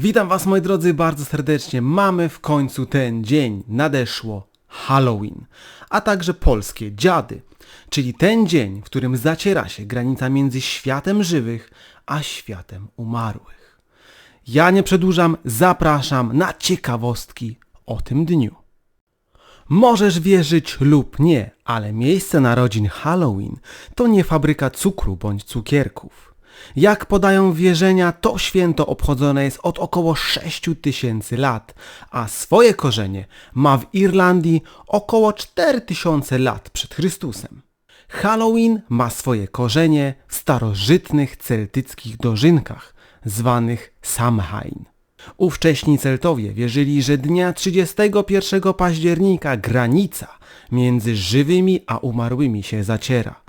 Witam Was moi drodzy bardzo serdecznie. Mamy w końcu ten dzień. Nadeszło Halloween, a także polskie dziady, czyli ten dzień, w którym zaciera się granica między światem żywych a światem umarłych. Ja nie przedłużam, zapraszam na ciekawostki o tym dniu. Możesz wierzyć lub nie, ale miejsce narodzin Halloween to nie fabryka cukru bądź cukierków. Jak podają wierzenia, to święto obchodzone jest od około 6 tysięcy lat, a swoje korzenie ma w Irlandii około 4000 lat przed Chrystusem. Halloween ma swoje korzenie w starożytnych celtyckich dożynkach, zwanych Samhain. Ówcześni Celtowie wierzyli, że dnia 31 października granica między żywymi a umarłymi się zaciera.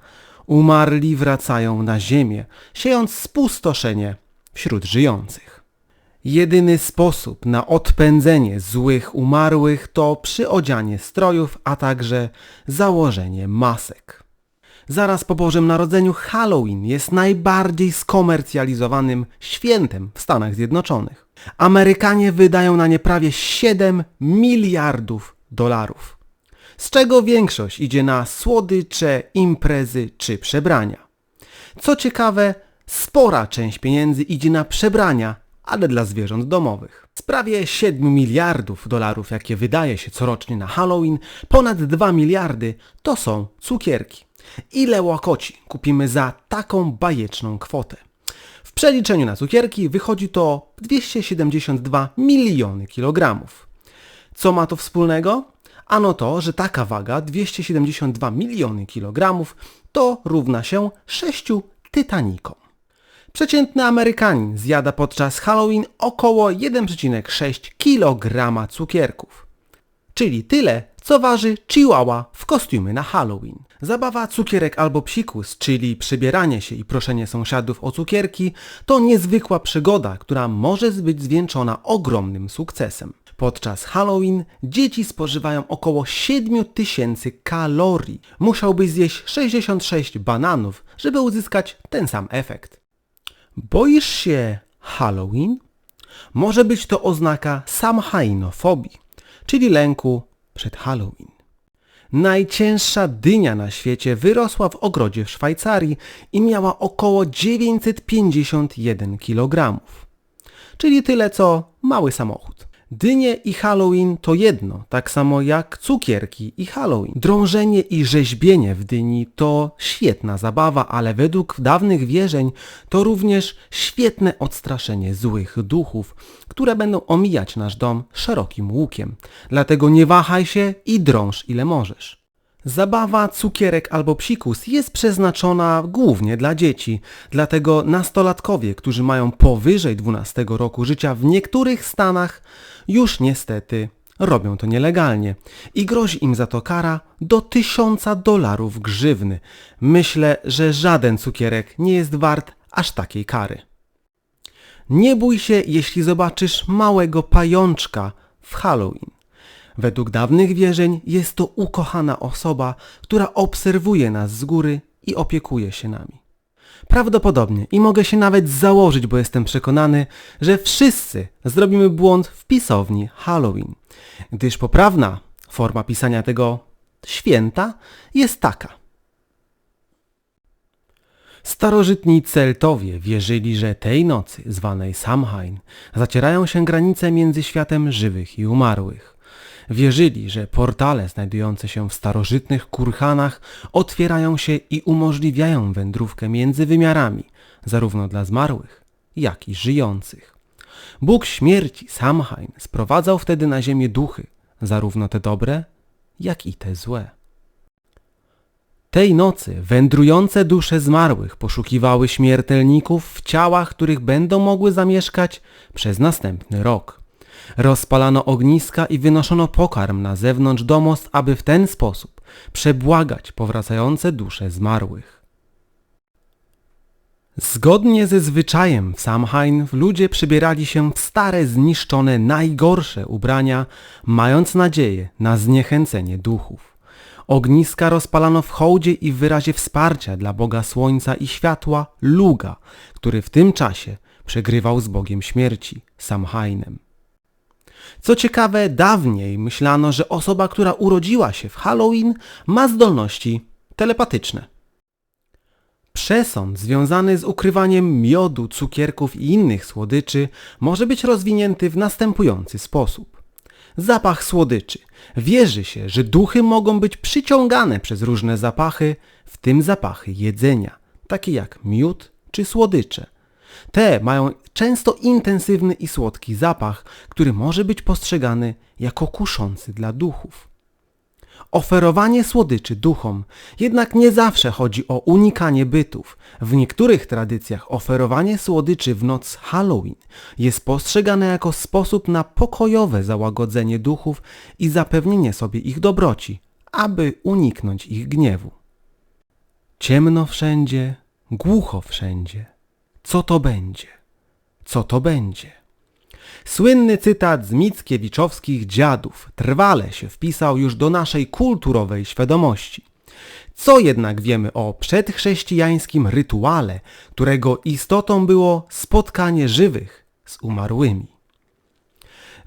Umarli wracają na ziemię, siejąc spustoszenie wśród żyjących. Jedyny sposób na odpędzenie złych umarłych to przyodzianie strojów, a także założenie masek. Zaraz po Bożym Narodzeniu Halloween jest najbardziej skomercjalizowanym świętem w Stanach Zjednoczonych. Amerykanie wydają na nie prawie 7 miliardów dolarów, z czego większość idzie na słodycze, imprezy czy przebrania. Co ciekawe, spora część pieniędzy idzie na przebrania, ale dla zwierząt domowych. Z prawie 7 miliardów dolarów, jakie wydaje się corocznie na Halloween, ponad 2 miliardy to są cukierki. Ile łakoci kupimy za taką bajeczną kwotę? W przeliczeniu na cukierki wychodzi to 272 miliony kilogramów. Co ma to wspólnego? Ano to, że taka waga 272 miliony kilogramów to równa się 6 Titanikom. Przeciętny Amerykanin zjada podczas Halloween około 1,6 kg cukierków. Czyli tyle, co waży Chihuahua w kostiumie na Halloween. Zabawa cukierek albo psikus, czyli przybieranie się i proszenie sąsiadów o cukierki, to niezwykła przygoda, która może być zwieńczona ogromnym sukcesem. Podczas Halloween dzieci spożywają około 7000 kalorii. Musiałbyś zjeść 66 bananów, żeby uzyskać ten sam efekt. Boisz się Halloween? Może być to oznaka samhainofobii, czyli lęku przed Halloween. Najcięższa dynia na świecie wyrosła w ogrodzie w Szwajcarii i miała około 951 kg, czyli tyle co mały samochód. Dynie i Halloween to jedno, tak samo jak cukierki i Halloween. Drążenie i rzeźbienie w dyni to świetna zabawa, ale według dawnych wierzeń to również świetne odstraszenie złych duchów, które będą omijać nasz dom szerokim łukiem. Dlatego nie wahaj się i drąż ile możesz. Zabawa cukierek albo psikus jest przeznaczona głównie dla dzieci, dlatego nastolatkowie, którzy mają powyżej 12 roku życia w niektórych stanach już niestety robią to nielegalnie i grozi im za to kara do tysiąca dolarów grzywny. Myślę, że żaden cukierek nie jest wart aż takiej kary. Nie bój się, jeśli zobaczysz małego pajączka w Halloween. Według dawnych wierzeń jest to ukochana osoba, która obserwuje nas z góry i opiekuje się nami. Prawdopodobnie i mogę się nawet założyć, bo jestem przekonany, że wszyscy zrobimy błąd w pisowni Halloween, gdyż poprawna forma pisania tego święta jest taka. Starożytni Celtowie wierzyli, że tej nocy, zwanej Samhain, zacierają się granice między światem żywych i umarłych. Wierzyli, że portale znajdujące się w starożytnych kurhanach otwierają się i umożliwiają wędrówkę między wymiarami, zarówno dla zmarłych, jak i żyjących. Bóg śmierci, Samhain, sprowadzał wtedy na ziemię duchy, zarówno te dobre, jak i te złe. Tej nocy wędrujące dusze zmarłych poszukiwały śmiertelników w ciałach, których będą mogły zamieszkać przez następny rok. Rozpalano ogniska i wynoszono pokarm na zewnątrz domostw, aby w ten sposób przebłagać powracające dusze zmarłych. Zgodnie ze zwyczajem w Samhain ludzie przybierali się w stare, zniszczone, najgorsze ubrania, mając nadzieję na zniechęcenie duchów. Ogniska rozpalano w hołdzie i w wyrazie wsparcia dla Boga Słońca i Światła Luga, który w tym czasie przegrywał z Bogiem Śmierci, Samhainem. Co ciekawe, dawniej myślano, że osoba, która urodziła się w Halloween, ma zdolności telepatyczne. Przesąd związany z ukrywaniem miodu, cukierków i innych słodyczy może być rozwinięty w następujący sposób. Zapach słodyczy. Wierzy się, że duchy mogą być przyciągane przez różne zapachy, w tym zapachy jedzenia, takie jak miód czy słodycze. Te mają często intensywny i słodki zapach, który może być postrzegany jako kuszący dla duchów. Oferowanie słodyczy duchom jednak nie zawsze chodzi o unikanie bytów. W niektórych tradycjach oferowanie słodyczy w noc Halloween jest postrzegane jako sposób na pokojowe załagodzenie duchów i zapewnienie sobie ich dobroci, aby uniknąć ich gniewu. Ciemno wszędzie, głucho wszędzie. Co to będzie? Co to będzie? Słynny cytat z Mickiewiczowskich dziadów trwale się wpisał już do naszej kulturowej świadomości. Co jednak wiemy o przedchrześcijańskim rytuale, którego istotą było spotkanie żywych z umarłymi?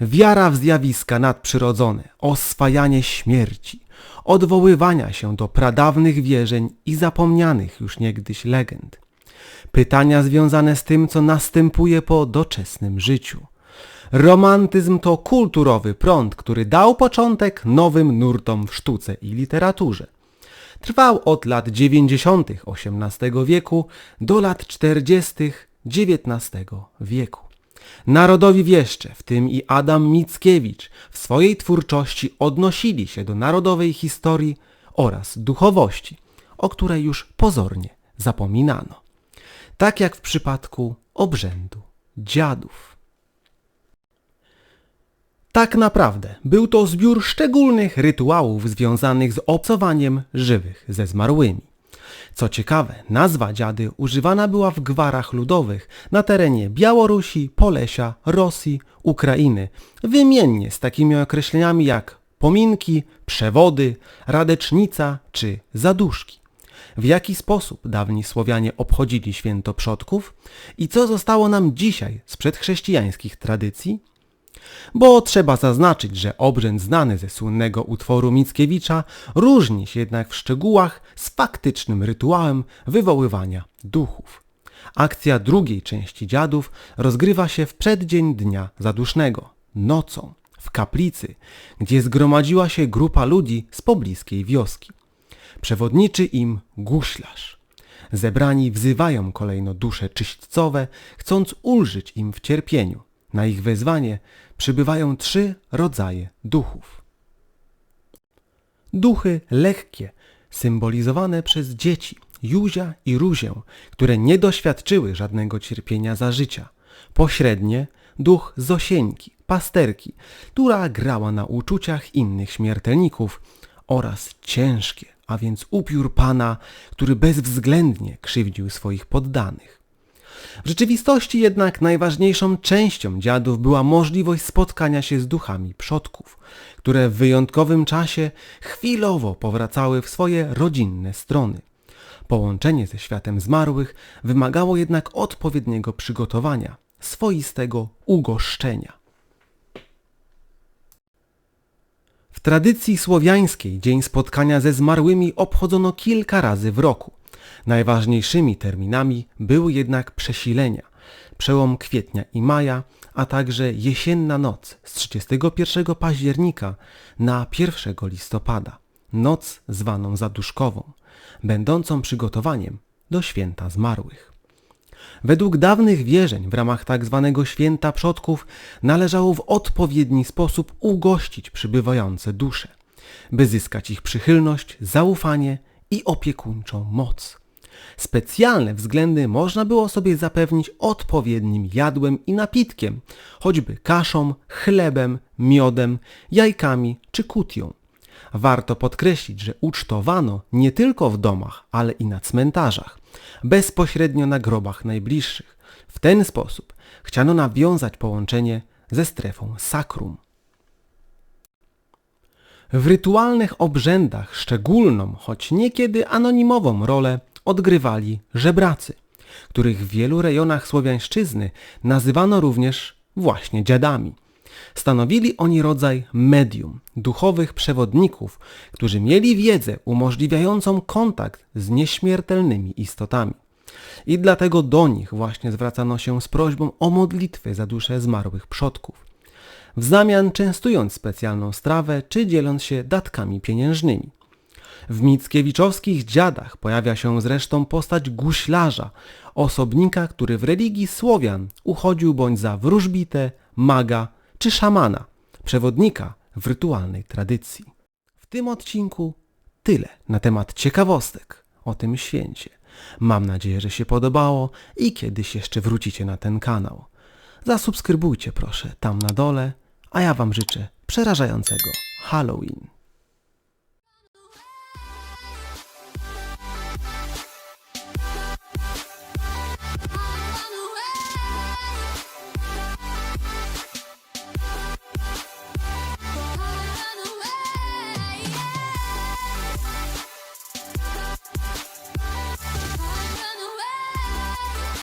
Wiara w zjawiska nadprzyrodzone, oswajanie śmierci, odwoływania się do pradawnych wierzeń i zapomnianych już niegdyś legend. Pytania związane z tym, co następuje po doczesnym życiu – Romantyzm to kulturowy prąd, który dał początek nowym nurtom w sztuce i literaturze. Trwał od lat 90. XVIII wieku do lat 40. XIX wieku. Narodowi wieszcze, w tym i Adam Mickiewicz, w swojej twórczości odnosili się do narodowej historii oraz duchowości, o której już pozornie zapominano. Tak jak w przypadku obrzędu dziadów. Tak naprawdę był to zbiór szczególnych rytuałów związanych z obcowaniem żywych ze zmarłymi. Co ciekawe, nazwa dziady używana była w gwarach ludowych na terenie Białorusi, Polesia, Rosji, Ukrainy, wymiennie z takimi określeniami jak pominki, przewody, radecznica czy zaduszki. W jaki sposób dawni Słowianie obchodzili święto przodków i co zostało nam dzisiaj z przedchrześcijańskich tradycji? bo trzeba zaznaczyć, że obrzęd znany ze słynnego utworu Mickiewicza różni się jednak w szczegółach z faktycznym rytuałem wywoływania duchów. Akcja drugiej części dziadów rozgrywa się w przeddzień dnia zadusznego, nocą, w kaplicy, gdzie zgromadziła się grupa ludzi z pobliskiej wioski. Przewodniczy im guślarz. Zebrani wzywają kolejno dusze czyśćcowe, chcąc ulżyć im w cierpieniu. Na ich wezwanie przybywają trzy rodzaje duchów. Duchy lekkie, symbolizowane przez dzieci, Juzia i Ruzię, które nie doświadczyły żadnego cierpienia za życia. Pośrednie, duch Zosieńki, pasterki, która grała na uczuciach innych śmiertelników oraz ciężkie, a więc upiór Pana, który bezwzględnie krzywdził swoich poddanych. W rzeczywistości jednak najważniejszą częścią dziadów była możliwość spotkania się z duchami przodków, które w wyjątkowym czasie chwilowo powracały w swoje rodzinne strony. Połączenie ze światem zmarłych wymagało jednak odpowiedniego przygotowania, swoistego ugoszczenia. W tradycji słowiańskiej dzień spotkania ze zmarłymi obchodzono kilka razy w roku – Najważniejszymi terminami były jednak przesilenia, przełom kwietnia i maja, a także jesienna noc z 31 października na 1 listopada, noc zwaną zaduszkową, będącą przygotowaniem do święta zmarłych. Według dawnych wierzeń w ramach tzw. Tak święta przodków należało w odpowiedni sposób ugościć przybywające dusze, by zyskać ich przychylność, zaufanie i opiekuńczą moc. Specjalne względy można było sobie zapewnić odpowiednim jadłem i napitkiem, choćby kaszą, chlebem, miodem, jajkami czy kutią. Warto podkreślić, że ucztowano nie tylko w domach, ale i na cmentarzach, bezpośrednio na grobach najbliższych. W ten sposób chciano nawiązać połączenie ze strefą sakrum. W rytualnych obrzędach szczególną, choć niekiedy anonimową rolę odgrywali żebracy. których w wielu rejonach Słowiańszczyzny nazywano również właśnie dziadami. Stanowili oni rodzaj medium, duchowych przewodników, którzy mieli wiedzę umożliwiającą kontakt z nieśmiertelnymi istotami. I dlatego do nich właśnie zwracano się z prośbą o modlitwy za dusze zmarłych przodków. W zamian częstując specjalną strawę czy dzieląc się datkami pieniężnymi. W Mickiewiczowskich dziadach pojawia się zresztą postać guślarza, osobnika, który w religii Słowian uchodził bądź za wróżbitę, maga czy szamana, przewodnika w rytualnej tradycji. W tym odcinku tyle na temat ciekawostek o tym święcie. Mam nadzieję, że się podobało i kiedyś jeszcze wrócicie na ten kanał. Zasubskrybujcie proszę tam na dole, a ja Wam życzę przerażającego Halloween.